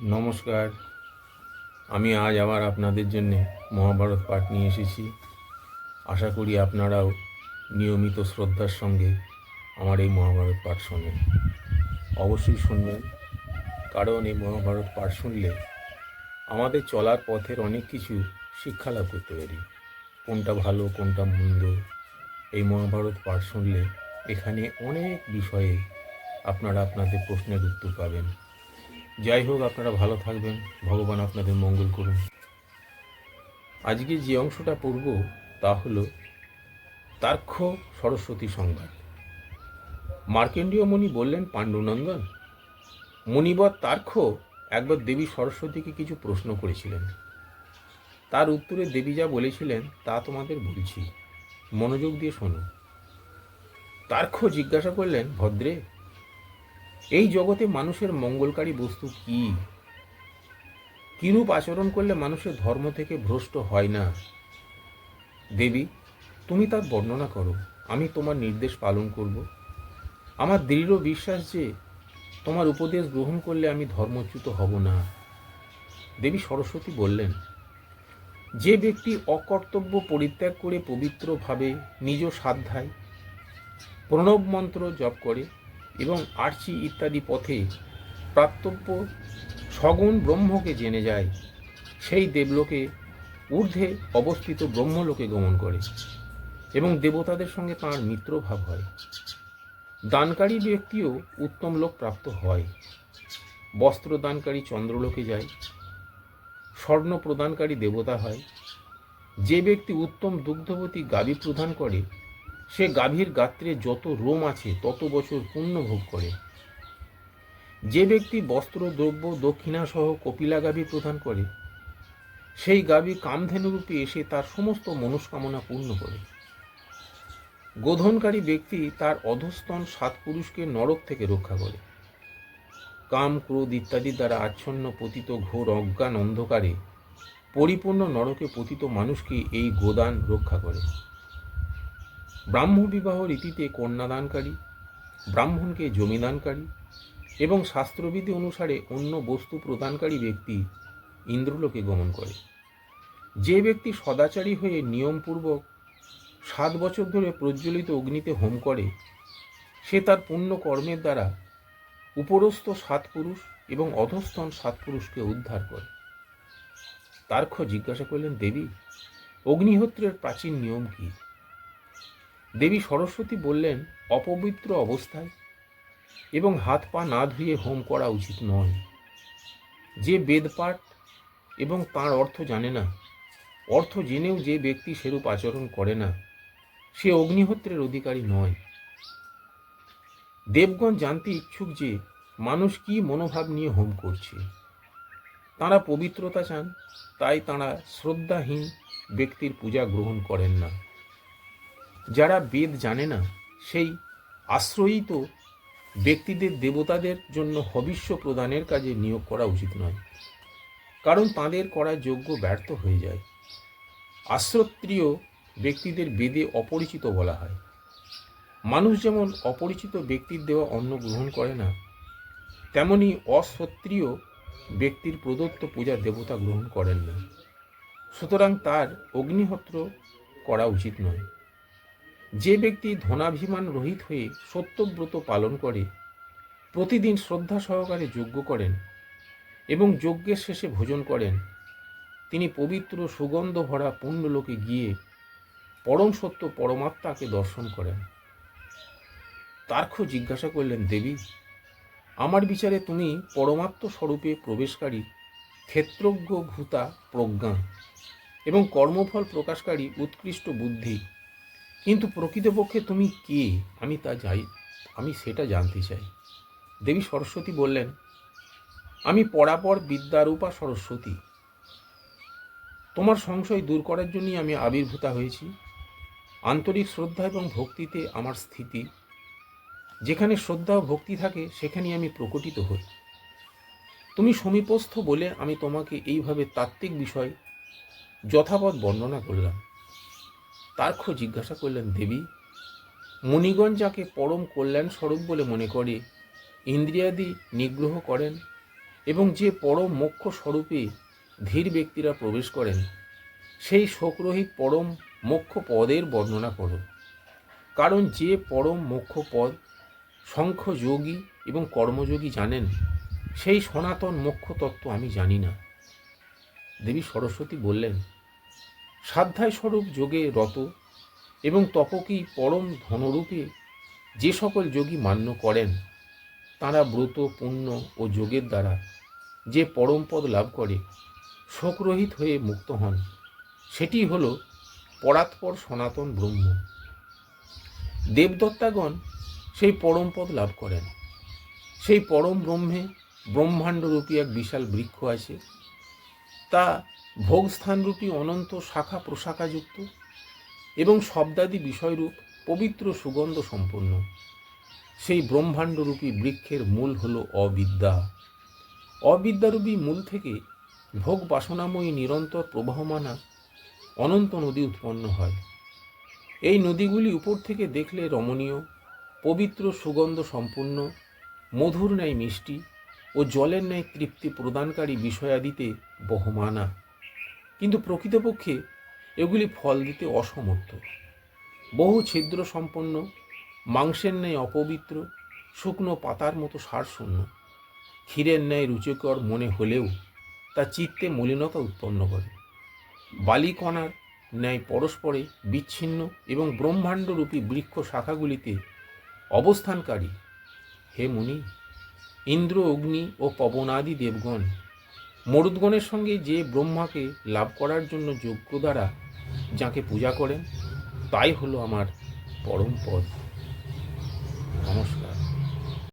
নমস্কার। আমি আজ আবার আপনাদের জন্য মহাভারত পাঠ নিয়ে এসেছি। আশা করি আপনারাও নিয়মিত শ্রদ্ধার সঙ্গে আমার এই মহাভারত পাঠ শোনেন। অবশ্যই শুনবেন, কারণ এই মহাভারত পাঠ শুনলে আমাদের চলার পথের অনেক কিছু শিক্ষা লাভ করতে পারি। কোনটা ভালো, কোনটা মন্দ, এই মহাভারত পাঠ শুনলে এখানে অনেক বিষয়ে আপনারা আপনাদের প্রশ্নের উত্তর পাবেন। যাই হোক, আপনারা ভালো থাকবেন। ভগবান আপনাদের মঙ্গল করুন। আজকে যে অংশটা পড়ব, তা হল তার্ক্ষ সরস্বতী সংবাদ। মার্কেন্ডীয় মুনি বললেন, পাণ্ডুনন্দন, মুনিবর তার্ক্ষ একবার দেবী সরস্বতীকে কিছু প্রশ্ন করেছিলেন। তার উত্তরে দেবী যা বলেছিলেন, তা তোমাদের বলছি। মনোযোগ দিয়ে শোনো। তার্ক্ষ জিজ্ঞাসা করলেন, ভদ্রে এই জগতে মানুষের মঙ্গলকারী বস্তু কি? কিরূপ আচরণ করলে মানুষের ধর্ম থেকে ভ্রষ্ট হয় না? দেবী, তুমি তার বর্ণনা করো। আমি তোমার নির্দেশ পালন করব। আমার দৃঢ় বিশ্বাস যে তোমার উপদেশ গ্রহণ করলে আমি ধর্মচ্যুত হব না। দেবী সরস্বতী বললেন, যে ব্যক্তি অকর্তব্য পরিত্যাগ করে পবিত্রভাবে নিজ সাধ্যায় প্রণব মন্ত্র জপ করে এবং আর্চি ইত্যাদি পথে প্রাপ্তব্য সগুণ ব্রহ্মকে জেনে যায়, সেই দেবলোকে ঊর্ধ্বে অবস্থিত ব্রহ্মলোকে গমন করে এবং দেবতাদের সঙ্গে তাঁর মিত্রভাব হয়। দানকারী ব্যক্তিও উত্তম লোক প্রাপ্ত হয়। বস্ত্র দানকারী চন্দ্রলোকে যায়, স্বর্ণ প্রদানকারী দেবতা হয়। যে ব্যক্তি উত্তম দুগ্ধবতী গাবি প্রদান করে সে গাভীর গাত্রে যত রোম আছে, তত বছর পুণ্য ভোগ করে। যে ব্যক্তি বস্ত্র, দ্রব্য দক্ষিণাসহ কপিলা গাভী প্রদান করে, সেই গাভী কামধেনুরূপে এসে তার সমস্ত মনস্কামনা পূর্ণ করে। গোধনকারী ব্যক্তি তার অধস্তন সাত পুরুষকে নরক থেকে রক্ষা করে। কাম, ক্রোধ ইত্যাদি দ্বারা আচ্ছন্ন পতিত ঘোর অজ্ঞান অন্ধকারে পরিপূর্ণ নরকে পতিত মানুষকে এই গোদান রক্ষা করে। ব্রাহ্ম বিবাহ রীতিতে কন্যাদানকারী, ব্রাহ্মণকে জমিদানকারী এবং শাস্ত্রবিধি অনুসারে অন্য বস্তু প্রদানকারী ব্যক্তি ইন্দ্রলোকে গমন করে। যে ব্যক্তি সদাচারী হয়ে নিয়মপূর্বক সাত বছর ধরে প্রজ্বলিত অগ্নিতে হোম করে, সে তার পুণ্য কর্মের দ্বারা উপরস্থ সাত পুরুষ এবং অধস্তন সাত পুরুষকে উদ্ধার করে। তার্ক্ষ জিজ্ঞাসা করলেন, দেবী, অগ্নিহোত্রের প্রাচীন নিয়ম কী? দেবী সরস্বতী বললেন, অপবিত্র অবস্থায় এবং হাত পা না ধুয়ে হোম করা উচিত নয়। যে বেদপাঠ এবং তার অর্থ জানে না, অর্থ জেনেও যে ব্যক্তি সেরূপ আচরণ করে না, সে অগ্নিহোত্রের অধিকারী নয়। দেবগণ জানতে ইচ্ছুক যে মানুষ কি মনোভাব নিয়ে হোম করছে। তারা পবিত্রতা চান, তাই তারা শ্রদ্ধাহীন ব্যক্তির পূজা গ্রহণ করেন না। যারা বেদ জানে না, সেই আশ্রয়িত ব্যক্তিদের, দেবতাদের জন্য হবিষ্য প্রদানের কাজে নিয়োগ করা উচিত নয়। কারণ তাদের করা যোগ্য ব্যর্থ হয়ে যায়। আশ্রত্রিয় ব্যক্তিদের বেদে অপরিচিত বলা হয়। মানুষ যেমন অপরিচিত ব্যক্তির দেওয়া অন্ন গ্রহণ করে না, তেমনি অসত্রিয় ব্যক্তির প্রদত্ত পূজা দেবতা গ্রহণ করেন না। সুতরাং তার অগ্নিহত্র করা উচিত নয়। যে ব্যক্তি ধনাভিমান রহিত হয়ে সত্যব্রত পালন করে, প্রতিদিন শ্রদ্ধা সহকারে যজ্ঞ করেন এবং যজ্ঞের শেষে ভোজন করেন। তিনি পবিত্র সুগন্ধ ভরা পুণ্যলোকে গিয়ে পরম সত্য পরমাত্মাকে দর্শন করেন। তার্ক্ষ জিজ্ঞাসা করলেন, দেবী, আমার বিচারে তুমি পরমাত্ম স্বরূপে প্রবেশকারী ক্ষেত্রজ্ঞ ভূতা প্রজ্ঞা এবং কর্মফল প্রকাশকারী উৎকৃষ্ট বুদ্ধি কিন্তু প্রকৃতপক্ষে তুমি কে? আমি তা যাই আমি সেটা জানতে চাই। দেবী সরস্বতী বললেন, আমি পরাপর বিদ্যারূপা সরস্বতী। তোমার সংশয় দূর করার জন্যই আমি আবির্ভূতা হয়েছি। আন্তরিক শ্রদ্ধা এবং ভক্তিতে আমার স্থিতি। যেখানে শ্রদ্ধা ও ভক্তি থাকে, সেখানেই আমি প্রকটিত হই। তুমি সমীপস্থ বলে আমি তোমাকে এইভাবে তাত্ত্বিক বিষয় যথাপথ বর্ণনা করলাম। তার্ক্ষ জিজ্ঞাসা করলেন, দেবী, মুনিগণ যাকে পরম কল্যাণ স্বরূপ বলে মনে করে, ইন্দ্রিয়াদি নিগ্রহ করেন এবং যে পরম মোক্ষ স্বরূপে ধীর ব্যক্তিরা প্রবেশ করেন, সেই শোকরহিত পরম মোক্ষ পদের বর্ণনা করো। কারণ যে পরম মোক্ষ পদ শঙ্খযোগী এবং কর্মযোগী জানেন, সেই সনাতন মোক্ষ তত্ত্ব আমি জানি না। দেবী সরস্বতী বললেন সাধ্যায় স্বরূপ যোগে রত এবং তপকী পরম ধনরূপে যে সকল যোগী মান্য করেন, তাঁরা ব্রত, পুণ্য ও যোগের দ্বারা যে পরম পদ লাভ করে, শোকরহিত হয়ে মুক্ত হন। সেটি হল পরাৎপর সনাতন ব্রহ্ম। দেবদত্তাগণ সেই পরম পদ লাভ করেন। সেই পরম ব্রহ্মে ব্রহ্মাণ্ডরূপী এক বিশাল বৃক্ষ আছে। তা ভোগস্থানরূপী অনন্ত শাখা প্রশাখাযুক্ত এবং শব্দাদি বিষয়রূপ পবিত্র সুগন্ধ সম্পন্ন। সেই ব্রহ্মাণ্ডরূপী বৃক্ষের মূল হল অবিদ্যা। অবিদ্যারূপী মূল থেকে ভোগ বাসনাময়ী নিরন্তর প্রবাহমানা অনন্ত নদী উৎপন্ন হয়। এই নদীগুলি উপর থেকে দেখলে রমণীয়, পবিত্র সুগন্ধ সম্পূর্ণ মধুর ন্যায় মিষ্টি ও জলের ন্যায় তৃপ্তি প্রদানকারী বিষয়াদিতে বহমানা। কিন্তু প্রকৃতপক্ষে এগুলি ফল দিতে অসমর্থ। বহু ছিদ্র সম্পন্ন মাংসের ন্যায় অপবিত্র, শুকনো পাতার মতো সারশূন্য। ক্ষীরের ন্যায় রুচিকর মনে হলেও তা চিত্তে মলিনতা উৎপন্ন করে। বালিকণার ন্যায় পরস্পরে বিচ্ছিন্ন এবং ব্রহ্মাণ্ডরূপী বৃক্ষ শাখাগুলিতে অবস্থানকারী। হে মুনি, ইন্দ্র, অগ্নি ও পবনাদি দেবগণ মরুদ্গণের সঙ্গে যে ব্রহ্মাকে লাভ করার জন্য যোগ্য দ্বারা যাকে পূজা করেন, তাই হলো আমার পরম পদ। নমস্কার।